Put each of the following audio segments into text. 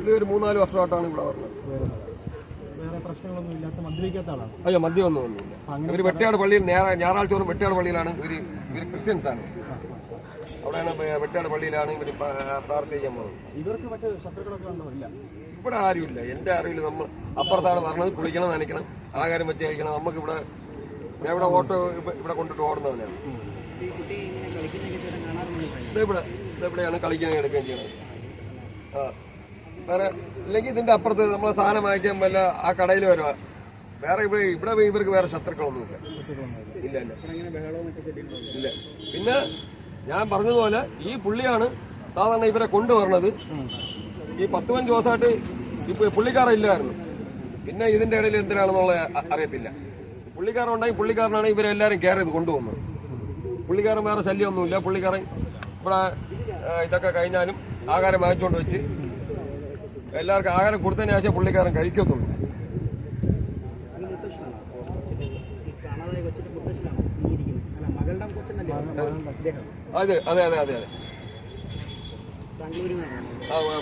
പുള്ളി ഒരു മൂന്നാൽ വർഷമായിട്ടാണ് ഇവിടെ പറഞ്ഞത് വേറെ മദ്യം ഒന്നും അയ്യോ ഒന്നുമില്ല ഇവർ വെട്ടിയാട് പള്ളിയിൽ ഞായറാ- ഞായറാഴ്ച തോറും വെട്ടിയാട് പള്ളിയിലാണ് ഇവർ ഇവർ ക്രിസ്ത്യൻസ് ആണ്. അവിടെയാണ് വെട്ടിയാട് പള്ളിയിലാണ് ഇവർ പ്രാർത്ഥിക്കാൻ പോകുന്നത്. ഇവിടെ ആരുമില്ല. എന്റെ അറിവിൽ നമ്മൾ അപ്പുറത്താണ് പറഞ്ഞത്. കുളിക്കണം നനയ്ക്കണം ആഹാരം വെച്ച് കഴിക്കണം. നമുക്ക് ഇവിടെ ഞാൻ ഇവിടെ ഓട്ടോ ഇവിടെ കൊണ്ടിട്ട് ഓടുന്നവനാണ് ഇതെവിടെ ഇതെവിടെയാണ് കളിക്കാൻ എടുക്കുകയും ചെയ്യുന്നത്. ആ. വേറെ ഇല്ലെങ്കിൽ ഇതിന്റെ അപ്പുറത്ത് നമ്മൾ സാധനം വാങ്ങിക്കാൻ വല്ല ആ കടയിൽ വരുക വേറെ ഇവിടെ ഇവിടെ ഇവർക്ക് വേറെ ശത്രുക്കളൊന്നുമില്ല. ഇല്ല ഇല്ല. ഇല്ല. പിന്നെ ഞാൻ പറഞ്ഞതുപോലെ ഈ പുള്ളിയാണ് സാധാരണ ഇവരെ കൊണ്ടുവരണത്. ഈ പത്ത് പതിനഞ്ച് ദിവസമായിട്ട് ഇപ്പൊ പുള്ളിക്കാരൻ ഇല്ലായിരുന്നു. പിന്നെ ഇതിന്റെ ഇടയിൽ എന്തിനാണെന്നുള്ള അറിയത്തില്ല. പുള്ളിക്കാരുണ്ടായി പുള്ളിക്കാരനാണ് ഇവരെല്ലാരും കെയർ ചെയ്ത് കൊണ്ടുവന്നത്. പുള്ളിക്കാരൻ വേറെ ശല്യമൊന്നുമില്ല. പുള്ളിക്കാരൻ ഇവിടെ ഇതൊക്കെ കഴിഞ്ഞാലും ആഹാരം വാങ്ങിച്ചുകൊണ്ട് വെച്ച് എല്ലാവർക്കും ആഹാരം കൊടുത്തതിന് ശേഷം പുള്ളിക്കാരൻ കഴിക്കത്തുള്ളൂ. അതെ അതെ അതെ അതെ അതെ.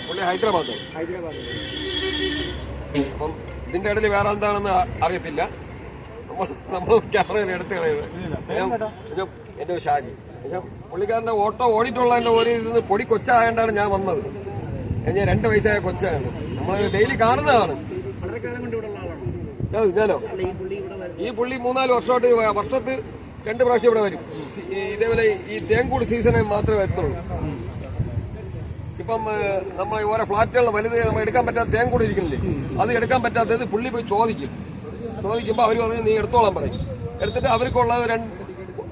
പുള്ളി ഹൈദരാബാദ്. അപ്പം ഇതിന്റെ ഇടയിൽ വേറെ എന്താണെന്ന് അറിയത്തില്ല. നമ്മൾ ക്യാമറയിൽ എടുത്ത് കളയുന്നത്. എന്റെ ഷാജി പുള്ളിക്കാരന്റെ ഓട്ടോ ഓടിയിട്ടുള്ളതിന്റെ ഒരു ഇതിന് പൊടി കൊച്ചായതാണ് ഞാൻ വന്നത്. ഞാൻ രണ്ട് വയസ്സായ കൊച്ചാണ്. നമ്മൾ ഡെയിലി കാണുന്നതാണ്. ഞാനോ ഈ പുള്ളി മൂന്നാൽ വർഷമായിട്ട് വർഷത്ത് രണ്ട് പ്രാവശ്യം ഇവിടെ വരും. ഇതേപോലെ ഈ തേങ്കൂട് സീസണിൽ മാത്രമേ വരുന്നുള്ളൂ ഇപ്പം നമ്മൾ ഓരോ ഫ്ലാറ്റുകളിൽ വലുത് നമ്മൾ എടുക്കാൻ പറ്റാത്ത തേങ്കൂട് ഇരിക്കുന്നില്ലേ? അത് എടുക്കാൻ പറ്റാത്തത് പുള്ളി പോയി ചോദിക്കും. ചോദിക്കുമ്പോൾ അവർ പറഞ്ഞു നീ എടുത്തോളാൻ പറയും. എടുത്തിട്ട് അവർക്കുള്ള രണ്ട്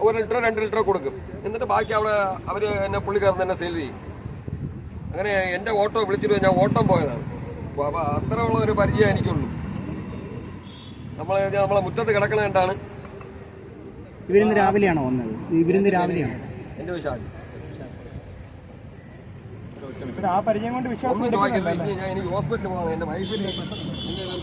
ഒരു ലിറ്ററോ രണ്ട് ലിറ്ററോ കൊടുക്കും. എന്നിട്ട് ബാക്കി അവിടെ അവർ എന്നെ പുള്ളിക്കാരൻ തന്നെ സെയിൽ ചെയ്യും. അങ്ങനെ എന്റെ ഓട്ടോ വിളിച്ചിട്ട് ഞാൻ ഓട്ടം പോയതാണ്. അപ്പോൾ അത്ര അത്രയുള്ള ഒരു പരിചയം എനിക്കുള്ളൂ. നമ്മൾ നമ്മളെ മുറ്റത്ത് കിടക്കണ കണ്ടാണ്. ഇവരിന്ന് രാവിലെയാണോ വന്നത്? ഇവരിന്ന് രാവിലെയാണ്? എന്റെ വിശ്വാസം ആ പരിചയം കൊണ്ട് വിശ്വാസം എനിക്ക് ഹോസ്പിറ്റലിൽ പോകണം എന്റെ വൈഫിന്